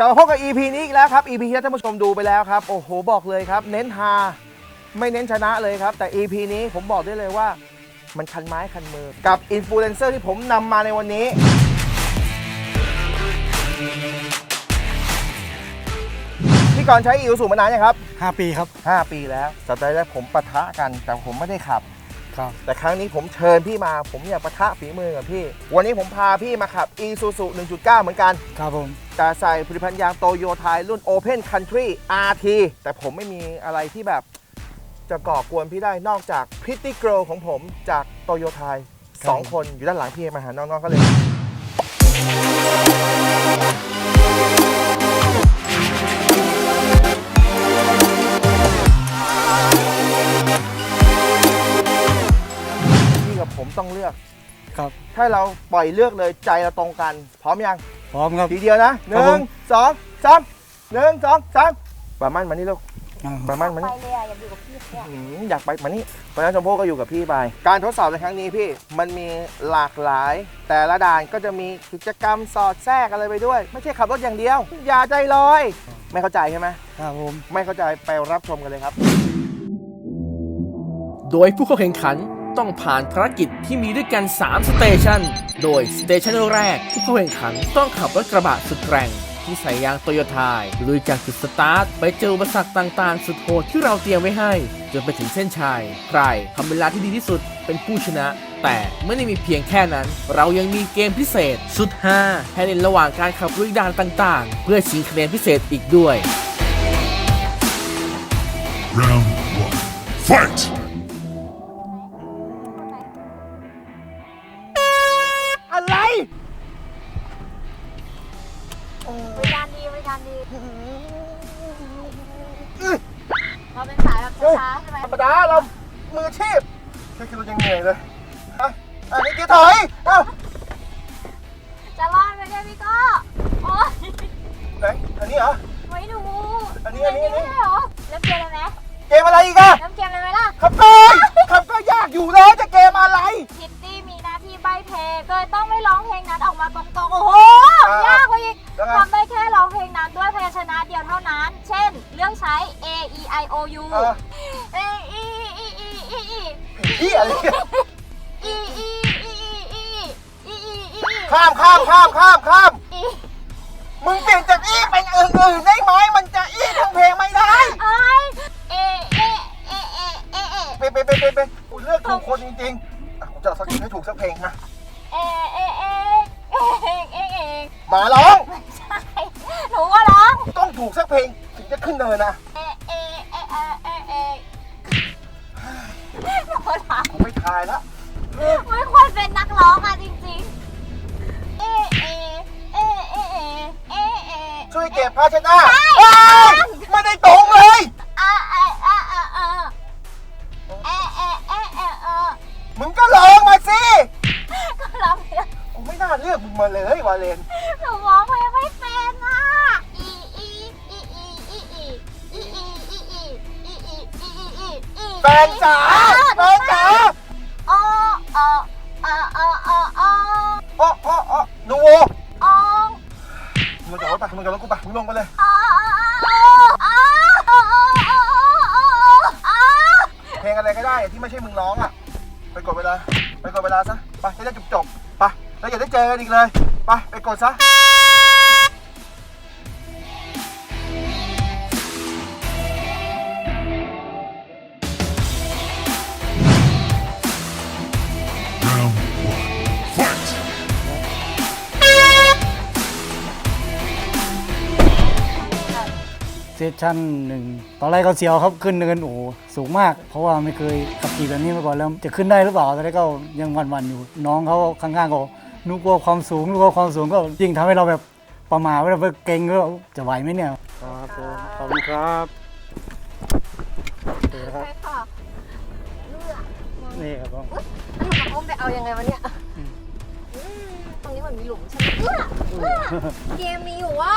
ลับมาพบกับ EP นี้อีกแล้วครับ EP ที่ท่านผู้ชมดูไปแล้วครับ โอ้โห บอกเลยครับ เน้นฮาไม่เน้นชนะเลยครับ แต่ EP นี้ผมบอกได้เลยว่า มันคันไม้คันมือ กับอินฟลูเอนเซอร์ที่ผมนำมาในวันนี้ พี่กรณ์ใช้อีซูซูมานานยังครับ 5 ปีครับ 5 ปีแล้วสัปดาห์แรกผมปะทะกันแต่ผมไม่ได้ขับ ครับ แต่ครั้งนี้ผมเชิญพี่มาผมอยากปะทะฝีมือกับพี่ วันนี้ผมพาพี่มาขับ Isuzu 1.9 เหมือนกัน ครับผม แต่ใส่ผลิตภัณฑ์ยางโตโยไทยรุ่น Open Country RT แต่ผมไม่มีอะไรที่แบบจะก่อกวนพี่ได้นอกจาก Pretty Girl ของผมจากโตโยไทยสองคนอยู่ด้านหลังพี่มาหาน้องๆก็เลย ต้องเลือก ครับ ถ้าเราปล่อยเลือกเลยใจเราตรงกัน พร้อมยังพร้อมครับ ทีเดียวนะหครับนึ่ผงม สองสามหนึ่งสองสามปามันมานี่ลูกอ่าปามันมาไปนี่เลยอะอยากอยู่กับพี่เนี่ยหืมอยากไปมานี่เพราะฉะนั้นชมพู่ก็อยู่กับพี่ไปการทดสอบในครั้งนี้พี่มันมีหลากหลาย แต่ละด่านก็จะมีกิจกรรมสอดแทรกอะไรไปด้วย ไม่ใช่ขับรถอย่างเดียว อย่าใจลอย ไม่เข้าใจใช่ไหม ครับผม ไม่เข้าใจไปรับชมกันเลยครับ โดยผู้เข้าแข่งขัน ต้องผ่านภารกิจที่มีด้วยกัน 3 สเตชัน โดยสเตชันแรกผู้เข้าแข่งขันต้องขับรถกระบะสุดแรงที่ใส่ยางโตโยต้าลุยจากจุดสตาร์ท ไปเจออุปสรรคต่างๆ สุดโหดที่เราเตรียมไว้ให้ จนไปถึงเส้นชัย ใครทำเวลาที่ดีที่สุดเป็นผู้ชนะ แต่ไม่ได้มีเพียงแค่นั้น เรายังมีเกมพิเศษ สุดฮาให้เล่นระหว่างการขับลุยด่านต่างๆ เพื่อชิงคะแนนพิเศษอีกด้วย Round one. Fight! แบบช้าๆใช่ไหมธรรมดาเรามืออาชีพแค่คิดเรายังเหนื่อยเลยอะอันนี้เกียร์ถอยเอ้าจะรอดไหมเนี่ยพี่ก็โอ๊ยไหนอันนี้เหรอ ไม่ดูอันนี้อันนี้อันนี้ ไม่ได้เหรอเล่นเกมเลยไหมเกมอะไรอีกอะเล่นเกมเลยไหมล่ะ ขับไปขับก็ยากอยู่แล้วจะเกมอะไร คิตตี้มีหน้าที่ใบเพลงก็เลยต้องไม่ร้องเพลงนั้นออกมาตรงๆ โอ้โห อะยากกว่าอีกแล้วไง ทำได้แค่ร้องเพลงนั้นด้วยพยัญชนะเดียวเท่านั้น เช่น เรื่องใช้ A E I O U เออ A E E E E E พี่อะไรเนี่ย E E E E E E E E ข้ามข้ามข้ามข้ามข้าม E มึงเปลี่ยนจากอี้เป็นอื่นๆได้ไหมมันจะอี้ทั้งเพลงไม่ได้ไอเอเอเอเอเอเอไปไปไปไปไปกูเลือกถูกคนจริงๆอะกูจะสักให้ถูกสักเพลงนะเอเอเอเอเอเอเอหมาร้อง ใช่หนูก็ร้อง ต้องถูกสักเพลงถึงจะขึ้นเนินนะ ไม่ทายละไม่ควรเป็นนักร้องอะจริงๆ เอเอเอเอเอเอเอช่วยเก็บภาชนะใช่อ้าวไม่ได้ตรงเลยอะอะอะอะอะเอเอเอเอเอมึงก็ร้องมาสิก็ร้องเพลงกูไม่น่าเลือกมึงมาเลยวาเลนหนูร้องเพลงไม่เป็นอะอีอีอีอีอีอีอีอีอีอีอีอีอีอีอีอีแฟนจ๋า มึงกับรถไปมึงกับรถกูไปมึงลงไปเลยเพลงอะไรก็ได้ที่ไม่ใช่มึงร้องอะ ไปกดเวลา ไปกดเวลาซะ ไปจะได้จบจบไป แล้วอย่าได้เจอกันอีกเลย ไป ไปกดซะ ซสชั่นหนึ่งตอนแรกก็เสียวครับขึ้นเนินโอ้โหสูงมาก เพราะว่าไม่เคยขับขี่แบบนี้มาก่อนแล้วจะขึ้นได้หรือเปล่าตอนแรกก็ยังหวั่นๆอยู่ น้องเขาข้างๆก็นุกลัวความสูงนุกลัวความสูงก็ยิ่งทำให้เราแบบประมาทว่าเราเก่งก็จะไหวไหมเนี่ยครับผมขอบคุณครับใช่ค่ะเลือกนี่ครับผมแล้วหนูกับพ่อไปเอายังไงวะเนี่ยอืมตรงนี้เหมือนมีหลุมใช่ไหมเอื้อเอื้อเกมมีอยู่ว่า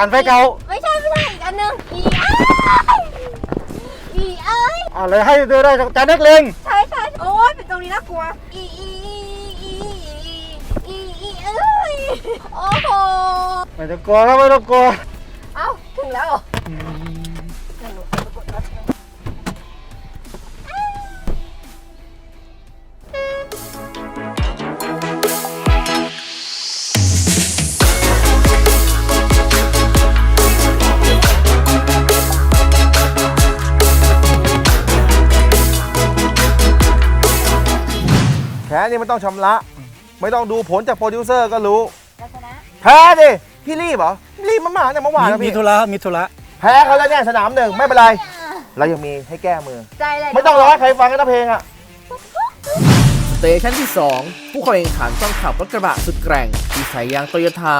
านไฟเก่าไม่ใช่ไม่ใช่อีกอันหนึงอีอ้ายอีอ้ายอะไรให้เธอได้จานนักเลงใช่ใช่โอ้ยเป็นตรงนี้น่ากลัวอีอีอีอีอีอีเอ้ยโอ้โหไม่ต้องกลัวครับไม่ต้องกลัวเอ้าถึงแล้วเหรอ นี่ไม่ต้องชำระ ไม่ต้องดูผลจากโปรดิวเซอร์ก็รู้เราชนะแพ้ดิพี่รีบเหรอรีบมากๆเนี่ยเมื่อวานนะมีพี่ธุระครับมีธุระแพ้เขาแล้วเนี่ยสนามหนึ่งไม่เป็นไร เรายังมีให้แก้มือ ใจเลยไม่ต้องรอให้ใครฟังกันนะเพลงอะ สเตชันที่ 2 ผู้เข้าแข่งขันต้องขับรถกระบะสุดแกร่งที่ใส่ยางโตโยต้า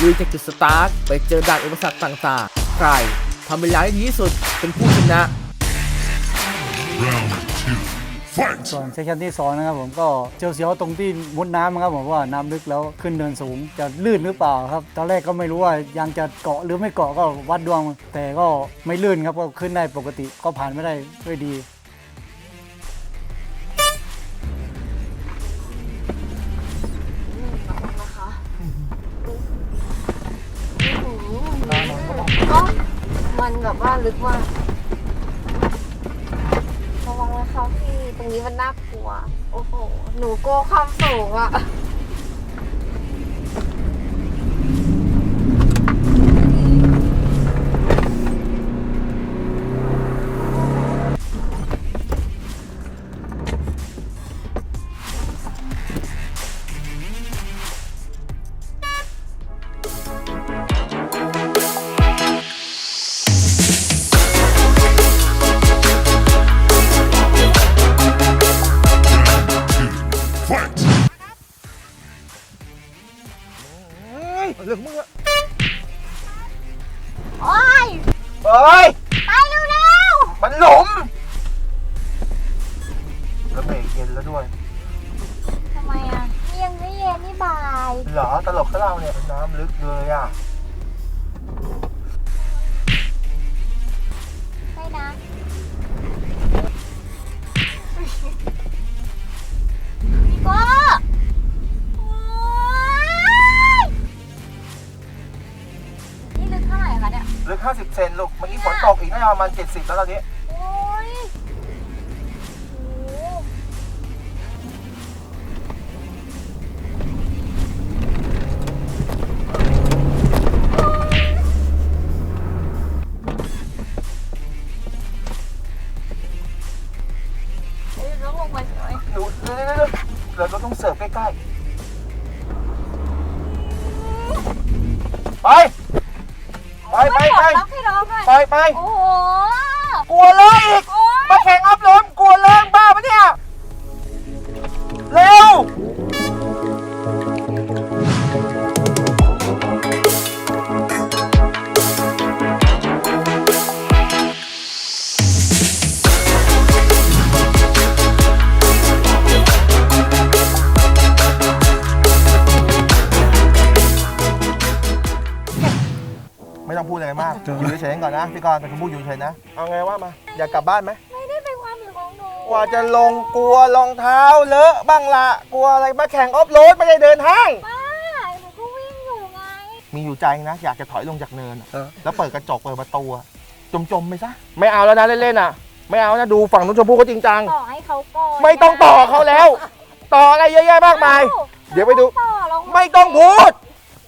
ลุยจากจุดสตาร์ทไปเจอด่านอุปสรรคต่างๆ ใครทำเวลาได้ดีที่สุดเป็นผู้ชนะ Round two. Fight! ส่วนเซสชันที่สองนะครับผมก็เจียวเสียวตรงที่มุดน้ำครับผมว่าน้ำลึกแล้วขึ้นเนินสูงจะลื่นหรือเปล่าครับ ตอนแรกก็ไม่รู้ว่ายางจะเกาะหรือไม่เกาะก็วัดดวง แต่ก็ไม่ลื่นครับก็ขึ้นได้ปกติก็ผ่านไม่ได้ด้วยดีเอ้ามันแบบว่าลึกมากากลัว โอ้โห หนูกลัวความสูงอะ เฮ้ยเรื่องมึงอะโอ้ยเฮ้ย ไปเร็วมันหลมแล้วเบรกเย็นแล้วด้วย ๆทำไมอะนี่ยังไม่เย็นนี่บ่าย เหรอตลกก็เล่าเนี่ยน้ำลึกเลยอะ ซนลูก เมื่อกี้ฝนตกอีกน่าจะประมาณ70แล้วตอนนี้ โอ้ยโอ้โหเอ้ยต้องลงมาหน่อยหนูเดี๋ยวๆๆเราต้องเสิร์ฟใกล้ๆ ไปไปโอ้โห กลัวเลยอีก โอ๊ย มาแข่งอัพโหลดกลัวเลยบ้าปะเนี่ย เร็ว อยู่เฉยๆก่อนนะพี่กรณ์เป็นคนพูดอยู่เฉยๆนะ เอาไงว่ามา อยากกลับบ้านไหม ไม่ได้เป็นความผิดของหนูกว่าจะลงกลัวรองเท้าเลอะบ้างละกลัวอะไรมาแข่งออฟโรดไม่ได้เดินห้าง ป้าหนูก็วิ่งอยู่ไง มีอยู่ใจนะ อยากจะถอยลงจากเนินอะแล้วเปิดกระจกเปิดประตูอะจมๆไปซะ ไม่เอาแล้วนะเล่นๆอะ ไม่เอานะดูฝั่งนุ้นชมพู่เขาจริงจัง ต่อให้เขาก่อนไม่ต้องต่อเขาแล้ว ต่ออะไรเยอะแยะมากมาย เดี๋ยวไปดูต่อเราไม่ต้องพูด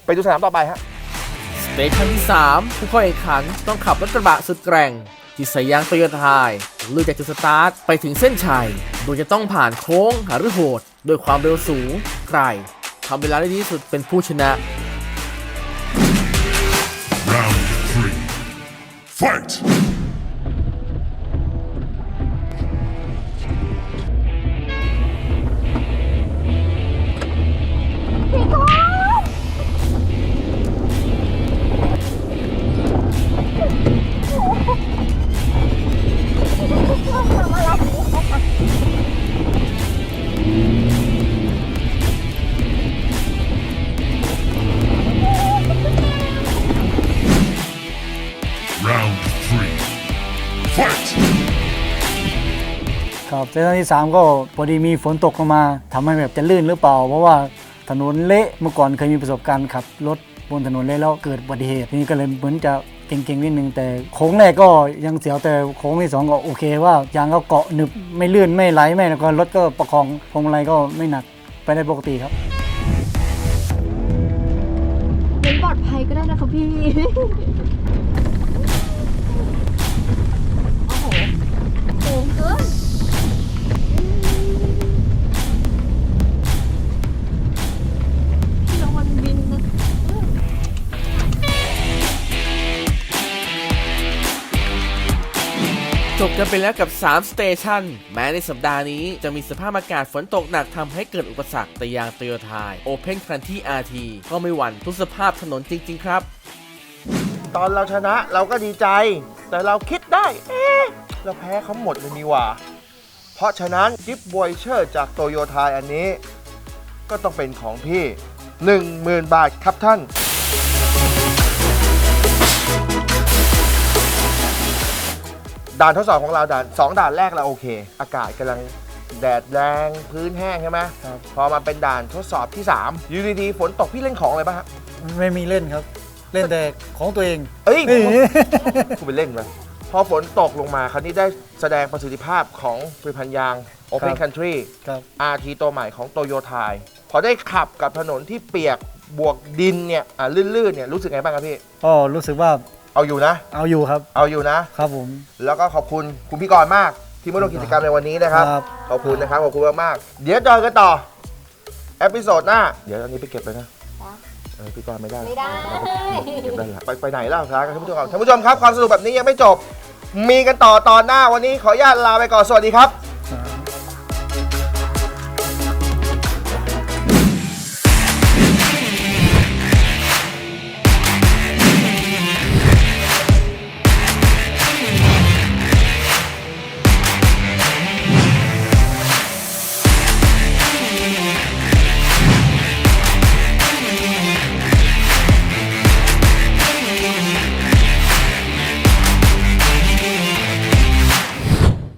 ไปดูสนามต่อไปฮะ สเตชันที่ 3 ผู้เข้าแข่งขันต้องขับรถกระบะสุดแกร่ง ที่ใส่ยางโตโยต้าลุยจากจุดสตาร์ทไปถึงเส้นชัย โดยจะต้องผ่านโค้งหารือโหดด้วยความเร็วสูง ใครทำเวลาได้ดีที่สุดเป็นผู้ชนะ Round 3 Fight! ครับเซสชันที่ 3 ก็พอดีมีฝนตกลงมาทำให้แบบจะลื่นหรือเปล่า เพราะว่าถนนเละเมื่อก่อนเคยมีประสบการณ์ขับรถบนถนนเละแล้วเกิดอุบัติเหตุทีนี้ก็เลยเหมือนจะเก่งๆนิดนึงแต่โค้งแรกก็ยังเสียวแต่โค้งที่สองก็โอเคว่ายางก็เกาะหนึบไม่ลื่นไม่ไหลไม่แล้วก็รถก็ประคองพวงมาลัยก็ไม่หนักไปได้ปกติครับเน้นปลอดภัยก็ได้นะคะพี่ กันไปแล้วกับ 3 สเตชันแม้ในสัปดาห์นี้จะมีสภาพอากาศฝนตกหนักทำให้เกิดอุปสรรคแต่ยางโตโยต้า Open Country RT ก็ไม่หวั่นทุกสภาพถนนจริง ๆ ครับ ตอนเราชนะเราก็ดีใจ แต่เราคิดได้เอ๊ะเราแพ้เขาหมดเลยนี่หว่า เพราะฉะนั้นกิฟต์บอยเชอร์จากโตโยไทยอันนี้ ก็ต้องเป็นของพี่ 10,000 บาทครับท่าน ด่านทดสอบของเราด่านสองด่านแรกเราโอเค อากาศกำลังแดดแรงพื้นแห้งใช่ไหมครับ พอมาเป็นด่านทดสอบที่3อยูดีๆฝนตกพี่เล่นของอะไรบ้างฮะไม่มีเล่นครับ เล่นแต่ของตัวเองเอ้ยเอ้ยคุณไปเล่นมาพอฝนตกลงมาคราวนี้ได้แสดงประสิทธิภาพของผลิตภัณฑ์ยาง Open ครับ Country ครับ RT ตัวใหม่ของโตโยไทยพอได้ขับกับถนนที่เปียกบวกดินเนี่ยอะลื่นๆเนี่ยรู้สึกไงบ้างครับพี่ ก็รู้สึกว่า เอาอยู่นะ เอาอยู่ครับ เอาอยู่นะ ครับผม แล้วก็ขอบคุณคุณพี่กรณ์มาก ที่มาร่วมกิจกรรมในวันนี้นะครับ ครับ ขอบคุณนะครับ ขอบคุณมากๆเดี๋ยวเจอกันต่อเอพิโซดหน้า เดี๋ยวอันนี้ไปเก็บเลยนะเออพี่กรณ์ไม่ได้ไม่ได้ เก็บได้ละไปไปไหนล่ะครับท่านผู้ชมครับท่านผู้ชมครับความสนุกแบบนี้ยังไม่จบ มีกันต่อตอนหน้าวันนี้ขออนุญาตลาไปก่อนสวัสดีครับ